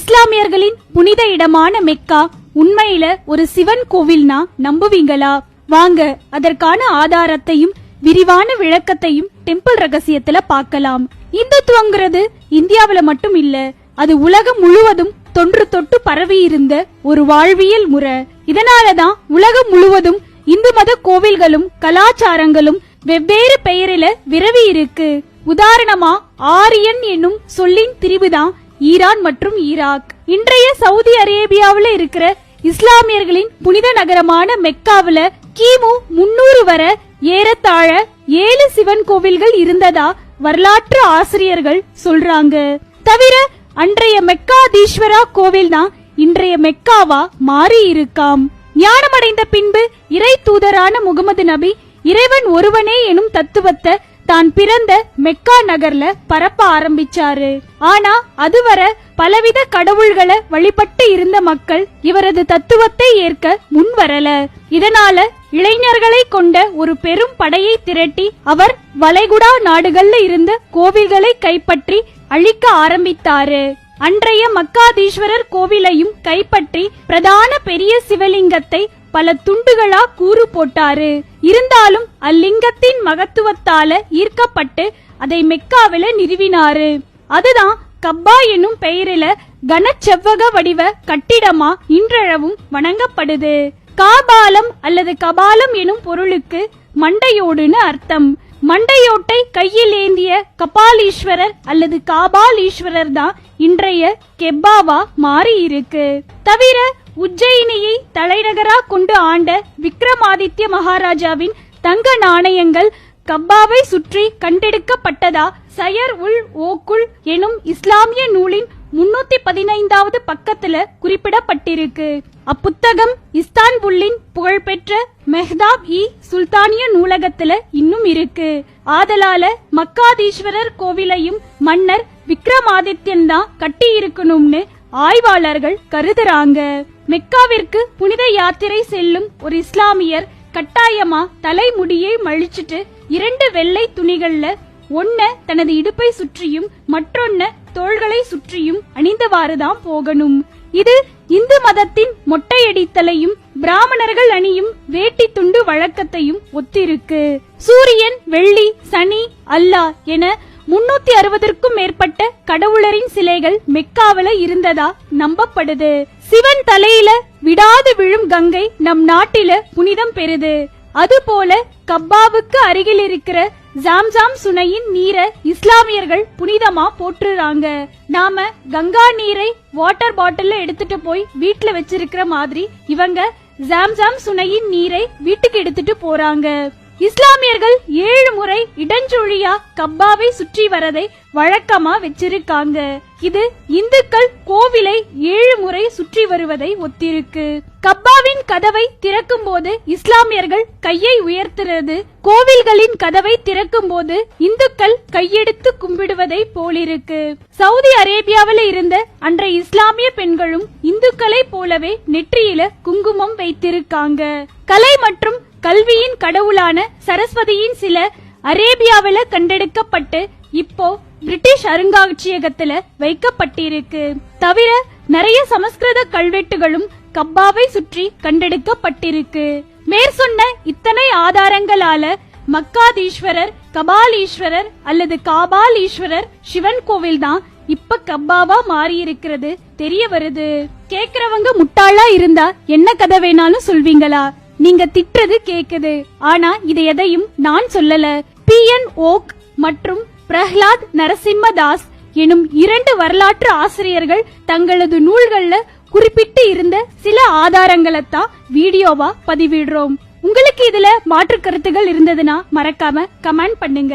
இஸ்லாமியர்களின் புனித இடமான மெக்கா உண்மையில ஒரு சிவன் கோவில்னா நம்புவீங்களா? வாங்க அதற்கான ஆதாரத்தையும் விரிவான விளக்கத்தையும் டெம்பிள் ரகசியத்துல பார்க்கலாம். இந்துத்துவங்கிறது இந்தியாவுல மட்டும் இல்ல அது உலகம் முழுவதும் தொன்று தொட்டு பரவி இருந்த ஒரு வாழ்வியல் முறை. இதனாலதான் உலகம் முழுவதும் இந்து மத கோவில்களும் கலாச்சாரங்களும் வெவ்வேறு பெயரில விரவி இருக்கு உதாரணமா ஆரியன் என்னும் சொல்லின் திரிவுதான் ஈரான் மற்றும் ஈராக். இன்றைய சவுதி அரேபியாவுல இருக்கிற இஸ்லாமியர்களின் புனித நகரமான மெக்காவுல கிமு முன்னூறு வர ஏறத்தாழ ஏழு சிவன் கோவில்கள் இருந்ததா வரலாற்று ஆசிரியர்கள் சொல்றாங்க. தவிர அன்றைய மெக்காதீஸ்வரா கோவில் தான் இன்றைய மெக்காவா மாறி இருக்காம். ஞானமடைந்த பின்பு இறை தூதரான முகமது நபி இறைவன் ஒருவனே எனும் தத்துவத்தை தான் பிறந்த மெக்கா நகர்ல பரப்ப ஆரம்பிச்சாரு. ஆனா அதுவரை பலவித கடவுள்களை வழிபட்டு இருந்த மக்கள் இவரது தத்துவத்தை ஏற்க முன் வரல இதனால இளைஞர்களை கொண்ட ஒரு பெரும் படையை திரட்டி அவர் வளைகுடா நாடுகள்ல இருந்த கோவில்களை கைப்பற்றி அழிக்க ஆரம்பித்தாரு. அன்றைய மக்காதீஸ்வரர் கோவிலையும் கைப்பற்றி பிரதான பெரிய சிவலிங்கத்தை பல துண்டுகளா கூறு போட்டாரு. இருந்தாலும் அல்லிங்கத்தின் மகத்துவத்தால ஈர்க்கப்பட்டு அதை மெக்காவில நிறுவினாரு. அதுதான் கப்பா என்னும் பெயரில கனச்செவ்வக வடிவ கட்டிடமா இன்றளவும் வணங்கப்படுது. காபாலம் அல்லது கபாலம் எனும் பொருளுக்கு மண்டையோடுன்னு அர்த்தம். மண்டையோட்டை கையில் ஏந்திய கபாலீஸ்வரர் அல்லது காபாலீஸ்வரர் தான் இன்றைய கெப்பாவா மாறி இருக்கு தவிர உஜ்ஜயினியை தலைநகரா கொண்டு ஆண்ட விக்ரமாதித்ய மகாராஜாவின் தங்க நாணயங்கள் கப்பாவை சுற்றி கண்டெடுக்கப்பட்டதா? சயர் உல் ஓக்குல் எனும் இஸ்லாமிய நூலின் முன்னூத்தி பதினைந்தாவது பக்கத்துல குறிப்பிடப்பட்டிருக்கு. அப்புத்தகம் இஸ்தான்புல்லின் புகழ்பெற்ற மெஹ்தாப் இ சுல்தானிய நூலகத்துல இன்னும் இருக்கு. ஆதலால மக்காதீஸ்வரர் கோவிலையும் மன்னர் விக்ரமாதித்யன் தான் கட்டி இருக்கணும்னு ஆய்வாளர்கள் கருதுறாங்க. மெக்காவிற்கு புனித யாத்திரை செல்லும் ஒரு இஸ்லாமியர் கட்டாயமா தலைமுடியை மழிச்சிட்டு இரண்டு வெள்ளை துணிகள்ல ஒன்ன தனது இடுப்பை சுற்றியும் மற்றொன்ன தோள்களை சுற்றியும் அணிந்தவாறுதான் போகணும். இது இந்து மதத்தின் மொட்டையடித்தலையும் பிராமணர்கள் அணியும் வேட்டி துண்டு வழக்கத்தையும் ஒத்திருக்கு. சூரியன் வெள்ளி சனி அல்லாஹ் என முன்னூத்தி அறுபதற்கும் மேற்பட்ட கடவுளரின் சிலைகள் மெக்காவில இருந்ததா நம்பப்படுது? சிவன் தலையில விடாது விழும் கங்கை நம் நாட்டில புனிதம் பெறுது. அதுபோல கப்பாவுக்கு அருகில் இருக்கிற ஜாம்ஜாம் சுனையின் நீரை இஸ்லாமியர்கள் புனிதமா போற்றுறாங்க. நாம கங்கா நீரை வாட்டர் பாட்டில்ல எடுத்துட்டு போய் வீட்டுல வச்சிருக்கிற மாதிரி இவங்க ஜாம்ஜாம் சுனையின் நீரை வீட்டுக்கு எடுத்துட்டு போறாங்க. இஸ்லாமியர்கள் ஏழு முறை இடஞ்சொழியா கப்பாவை சுற்றி வரதை வழக்கமா வச்சிருக்காங்க. இது இந்துக்கள் கோவிலை ஏழு முறை சுற்றி வருவதை ஒத்திருக்கு. கப்பாவின் கதவை திறக்கும் போது இஸ்லாமியர்கள் கையை உயர்த்துறது கோவில்களின் கதவை திறக்கும் போது இந்துக்கள் கையெடுத்து கும்பிடுவதை போலிருக்கு. சவுதி அரேபியாவில் இருந்த அன்றைய இஸ்லாமிய பெண்களும் இந்துக்களை போலவே நெற்றியில குங்குமம் வைத்திருக்காங்க. கலை மற்றும் கல்வியின் கடவுளான சரஸ்வதியின் சில அரேபியாவில கண்டெடுக்கப்பட்டு இப்போ பிரிட்டிஷ் அருங்காட்சியகத்துல வைக்கப்பட்டிருக்கு. தவிர நிறைய சமஸ்கிருத கல்வெட்டுகளும் கப்பாவை சுற்றி கண்டெடுக்கப்பட்டிருக்கு. மேற்சொன்ன இத்தனை ஆதாரங்களால மக்காதீஸ்வரர் கபாலீஸ்வரர் அல்லது காபாலீஸ்வரர் சிவன் கோவில் தான் இப்ப கப்பாவா மாறி இருக்கிறது தெரிய வருது. கேக்குறவங்க முட்டாளா இருந்தா என்ன கதை வேணாலும் சொல்வீங்களா? நீங்க திட்டுறது கேக்குது. ஆனா இது எதையும் நான் சொல்லல. பி என் ஓக் மற்றும் பிரஹ்லாத் நரசிம்மதாஸ் எனும் இரண்டு வரலாற்று ஆசிரியர்கள் தங்களது நூல்கள்ல குறிப்பிட்டு இருந்த சில ஆதாரங்களை தான் வீடியோவா பதிவிடுறோம். உங்களுக்கு இதுல மாற்று கருத்துகள் இருந்ததுன்னா மறக்காம கமெண்ட் பண்ணுங்க.